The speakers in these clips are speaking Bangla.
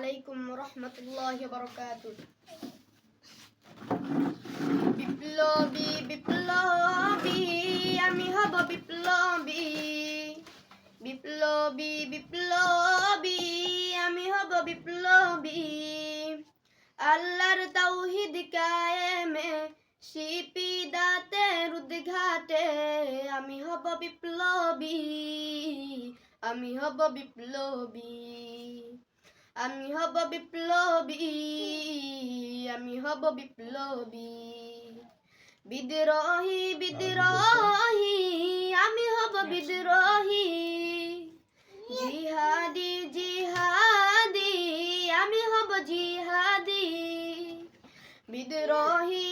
আলাইকুম রহমতুল্লাহ বরকাত বিপ্লবী বিপ্লবী, আমি হব বিপ্লবী। বিপ্লবী বিপ্লবী, আমি হব বিপ্লবী। আল্লাহর তৌহিদ কায়েমে, শিপি দাতে উদ্ঘাটে, আমি হব বিপ্লবী, আমি হব বিপ্লবী। আমি হব বিপ্লবী আমি হব বিপ্লবী। বিদ্রোহী বিদ্রোহী আমি হব বিদ্রোহী। জিহাদি জিহাদি আমি হব জিহাদি। বিদ্রোহী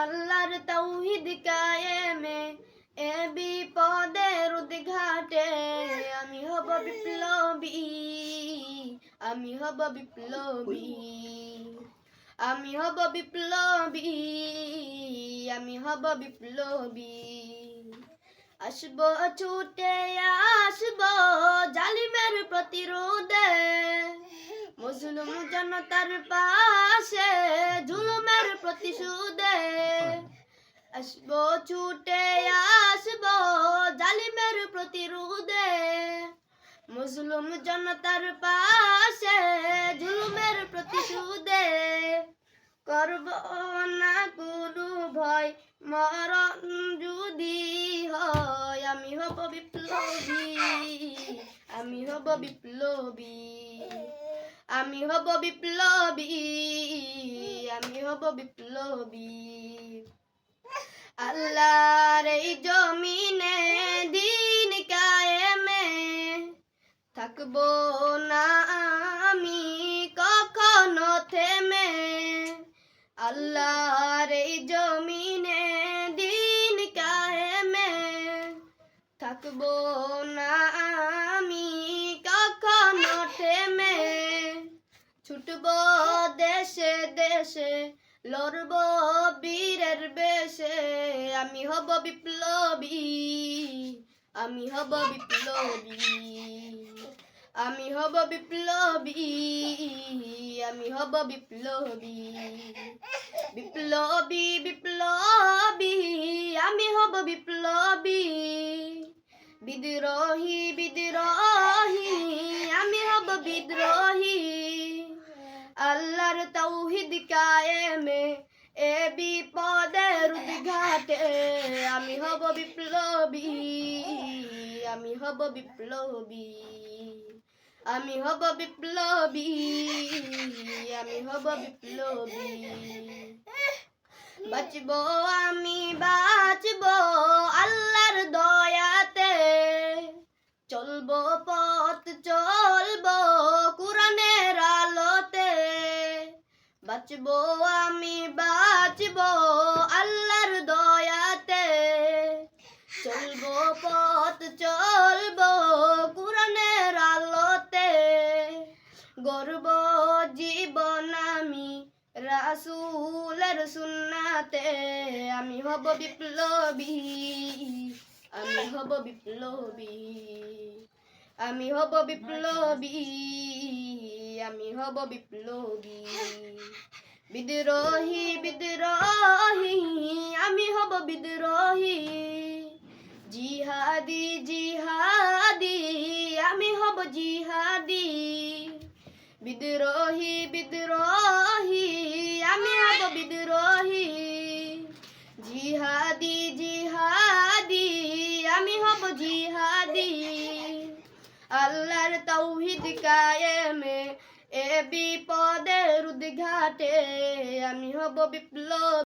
আল্লাহর তৌহিদ কায়েমে, এ বিপদের উদ্ঘাটে আমি হব বিপ্লবী, আমি হব বিপ্লবী, আমি হব বিপ্লবী, আমি হব বিপ্লবী। আসব ছুটে, আসব জালিমের প্রতিরোধে মুসলিম জনতার পাশে জুলুমের প্রতিশোধে আসব, ছুটে আসব জালিমের প্রতিরোধে। মুসলিম জনতার পাশে জুলুমের প্রতিশোধে করব না কোনো ভয়, মরণ যদি হয় আমি হব বিপ্লবী, আমি হব বিপ্লবী। আমি হব বিপ্লবী, আমি হব বিপ্লবী। আল্লাহর এই জমিনে দিন কায়েমে থাকব না আমি কখনো থেমে। আল্লাহর এই জমিনে দিন কায়েমে থাকব না ছুটবো দেশে দেশে, লড়ব বীরের বেশে। আমি হব বিপ্লবী, আমি হব বিপ্লবী, আমি হব বিপ্লবী, আমি হব বিপ্লবী। বিপ্লবী বিপ্লবী, আমি হব বিপ্লবী। বিদ্রোহী বিদ্রোহী, আমি হব বিদ্রোহী। আল্লাহর তৌহিদ কায়েমে এ বিপদের উদ্ঘাটে। আমি হব বিপ্লবী, আমি হব বিপ্লবী, আমি হব বিপ্লবী, আমি হব বিপ্লবী। বাঁচব আমি, বাঁচব আল্লাহর দয়াতে। চলবো পথ, চলবো কোরআনের আলোতে। বাঁচব আমি, বাঁচব আল্লাহর দয়াতে। চলবো পথ, চলবো কোরআনের আলোতে। গর্ব জীবন আমি রাসূলের সুন্নাতে। আমি হব বিপ্লবী, আমি হব বিপ্লবী, আমি হব বিপ্লবী। আমি হব বিপ্লবী। বিদ্রোহী বিদ্রোহী, আমি হব বিদ্রোহী। জিহাদি জিহাদি, আমি হব জিহাদি। বিদ্রোহী বিদ্রোহী, আমি হব বিদ্রোহী। জিহাদি জিহাদি, আমি হব জিহাদি। আল্লাহর তৌহিদ কায়েমে এ বিপদের উদ্ঘাটে আমি হব বিপ্লব